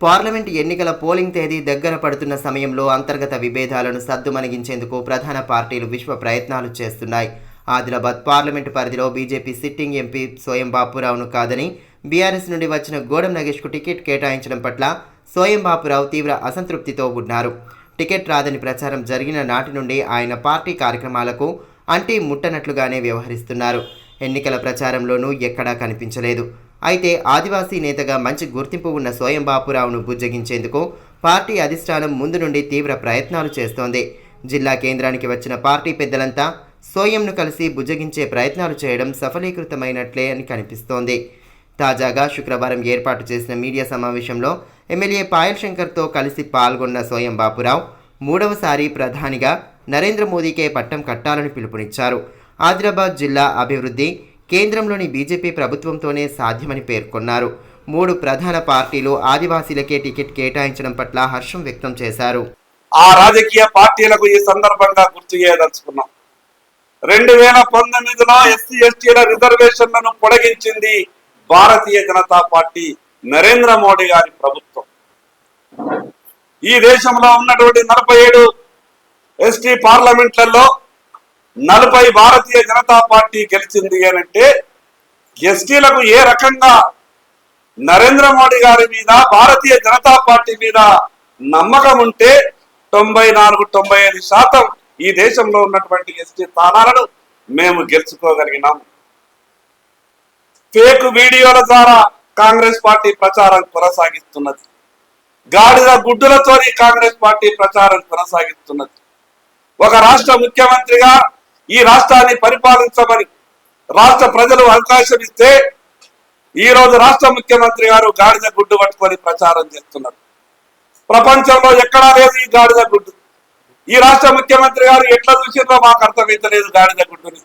Parliament ఎన్నికల polling తేదీ దగ్గర పడుతున్న సమయంలో అంతర్గత విభేదాలను సద్దుమణిగించేందుకు ప్రధాన పార్టీలు విశ్వ ప్రయత్నాలు చేస్తున్నాయి. ఆదిలాబాద్ పార్లమెంటు పరిధిలో బీజేపీ సిట్టింగ్ ఎంపీ స్వయం బాపురావును కాదని బీఆర్ఎస్ నుండి వచ్చిన గోడం నగేష్కు టికెట్ కేటాయించడం పట్ల స్వయం బాపురావు తీవ్ర అసంతృప్తితో ఉన్నారు. టికెట్ రాదని ప్రచారం జరిగిన నాటి నుండి ఆయన పార్టీ కార్యక్రమాలకు అంటి ముట్టనట్లుగానే వ్యవహరిస్తున్నారు. ఎన్నికల ప్రచారంలోనూ ఎక్కడా కనిపించలేదు. అయితే ఆదివాసీ నేతగా మంచి గుర్తింపు ఉన్న స్వయం బాపురావును బుజ్జగించేందుకు పార్టీ అధిష్టానం ముందు నుండి తీవ్ర ప్రయత్నాలు చేస్తోంది. జిల్లా కేంద్రానికి వచ్చిన పార్టీ పెద్దలంతా సోయంను కలిసి బుజ్జగించే ప్రయత్నాలు చేయడం సఫలీకృతమైనట్లే అని కనిపిస్తోంది. తాజాగా శుక్రవారం ఏర్పాటు చేసిన మీడియా సమావేశంలో ఎమ్మెల్యే పాయల్ శంకర్తో కలిసి పాల్గొన్న సోయం బాపురావు మూడవసారి ప్రధానిగా నరేంద్ర మోదీకే పట్టం కట్టాలని పిలుపునిచ్చారు. ఆదిలాబాద్ జిల్లా అభివృద్ధి కేంద్రంలోని బీజేపీ ప్రభుత్వంతోనే సాధ్యమని పేర్కొన్నారు. మూడు ప్రధాన పార్టీలు ఆదివాసీలకే టికెట్ కేటాయించడం పట్ల హర్షం వ్యక్తం చేశారు. ఆ రాజకీయ పార్టీలకు ఈ సందర్భంగా గుర్తు చేయదలుచుకున్నాం. రెండు వేల పంతొమ్మిదిలో ఎస్సీ ఎస్టీల రిజర్వేషన్లను పొడిగించింది భారతీయ జనతా పార్టీ నరేంద్ర మోడీ గారి ప్రభుత్వం. ఈ దేశంలో ఉన్నటువంటి నలభై ఏడు ఎస్టీ పార్లమెంట్లలో నలభై భారతీయ జనతా పార్టీ గెలిచింది అనంటే ఎస్టీలకు ఏ రకంగా నరేంద్ర మోడీ గారి మీద భారతీయ జనతా పార్టీ మీద నమ్మకం ఉంటే తొంభై నాలుగు తొంభై ఐదు శాతం ఈ దేశంలో ఉన్నటువంటి ఎస్టీ స్థానాలను మేము గెలుచుకోగలిగినాం. ఫేక్ వీడియోల ద్వారా కాంగ్రెస్ పార్టీ ప్రచారం కొనసాగిస్తున్నది. గాడిద గుడ్డులతోని కాంగ్రెస్ పార్టీ ప్రచారం కొనసాగిస్తున్నది. ఒక రాష్ట్ర ముఖ్యమంత్రిగా ఈ రాష్ట్రాన్ని పరిపాలించమని రాష్ట్ర ప్రజలు అవకాశం ఇస్తే ఈ రోజు రాష్ట్ర ముఖ్యమంత్రి గారు గాడిద గుడ్డు పట్టుకొని ప్రచారం చేస్తున్నారు. ప్రపంచంలో ఎక్కడా లేదు ఈ గాడిద గుడ్డు. ఈ రాష్ట్ర ముఖ్యమంత్రి గారు ఎట్లా చూసిందో మాకు అర్థమైతలేదు గాడిద గుడ్డుని.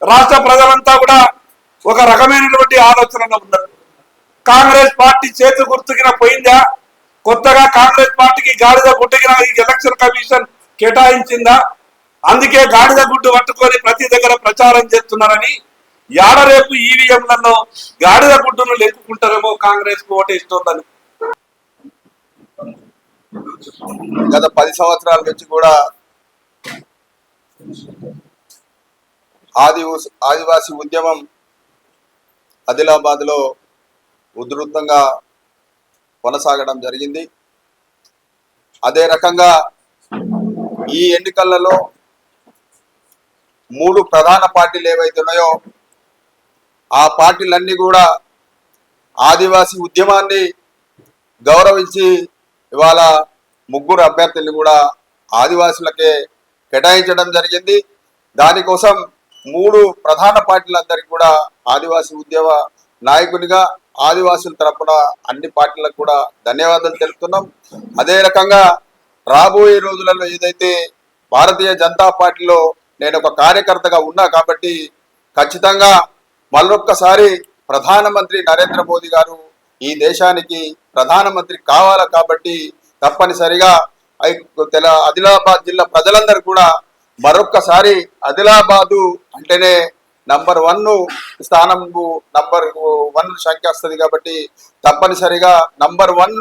రాష్ట్ర ప్రజలంతా కూడా ఒక రకమైనటువంటి ఆలోచనలో ఉన్నారు. కాంగ్రెస్ పార్టీ చేతి గుర్తుకిన పోయిందా? కొత్తగా కాంగ్రెస్ పార్టీకి గాడిద గుడ్డుకిన ఈ ఎలక్షన్ కమిషన్ కేటాయించిందా? అందుకే గాడిద గుడ్డు పట్టుకొని ప్రతి దగ్గర ప్రచారం చేస్తున్నారని యాడ రేపు ఈవీఎంలలో గాడిద గుడ్డును లెక్కుంటారేమో కాంగ్రెస్కు ఓటేస్తోందని. గత పది సంవత్సరాల నుంచి కూడా ఆది ఆదివాసి ఉద్యమం ఆదిలాబాద్లో ఉధృతంగా కొనసాగడం జరిగింది. అదే రకంగా ఈ ఎన్నికలలో మూడు ప్రధాన పార్టీలు ఏవైతే ఉన్నాయో ఆ పార్టీలన్నీ కూడా ఆదివాసీ ఉద్యమాన్ని గౌరవించి ఇవాళ ముగ్గురు అభ్యర్థుల్ని కూడా ఆదివాసులకే కేటాయించడం జరిగింది. దానికోసం మూడు ప్రధాన పార్టీలందరికీ కూడా ఆదివాసీ ఉద్యమ నాయకునిగా ఆదివాసుల తరపున అన్ని పార్టీలకు కూడా ధన్యవాదాలు తెలుపుతున్నాం. అదే రకంగా రాబోయే రోజులలో ఏదైతే భారతీయ జనతా పార్టీలో నేను ఒక కార్యకర్తగా ఉన్నా కాబట్టి ఖచ్చితంగా మళ్ళొక్కసారి ప్రధానమంత్రి నరేంద్ర మోదీ గారు ఈ దేశానికి ప్రధానమంత్రి కావాలి కాబట్టి తప్పనిసరిగా తెల ఆదిలాబాద్ జిల్లా ప్రజలందరూ కూడా మరొక్కసారి ఆదిలాబాదు అంటేనే నంబర్ వన్ స్థానం నంబర్ వన్ సంఖ్య వస్తుంది కాబట్టి తప్పనిసరిగా నంబర్ వన్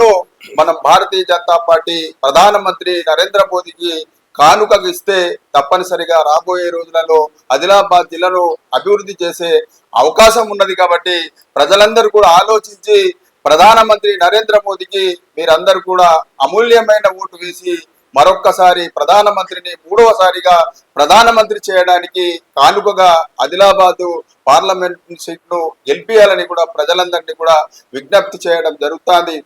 మనం భారతీయ జనతా పార్టీ ప్రధానమంత్రి నరేంద్ర మోదీకి కానుకకు ఇస్తే తప్పనిసరిగా రాబోయే రోజులలో ఆదిలాబాద్ జిల్లాను అభివృద్ధి చేసే అవకాశం ఉన్నది కాబట్టి ప్రజలందరూ కూడా ఆలోచించి ప్రధానమంత్రి నరేంద్ర మోదీకి మీరందరూ కూడా అమూల్యమైన ఓటు వేసి మరొక్కసారి ప్రధానమంత్రిని మూడవసారిగా ప్రధానమంత్రి చేయడానికి కానుకగా ఆదిలాబాదు పార్లమెంట్ సీట్ను గెలిపియాలని కూడా ప్రజలందరినీ కూడా విజ్ఞప్తి చేయడం జరుగుతుంది.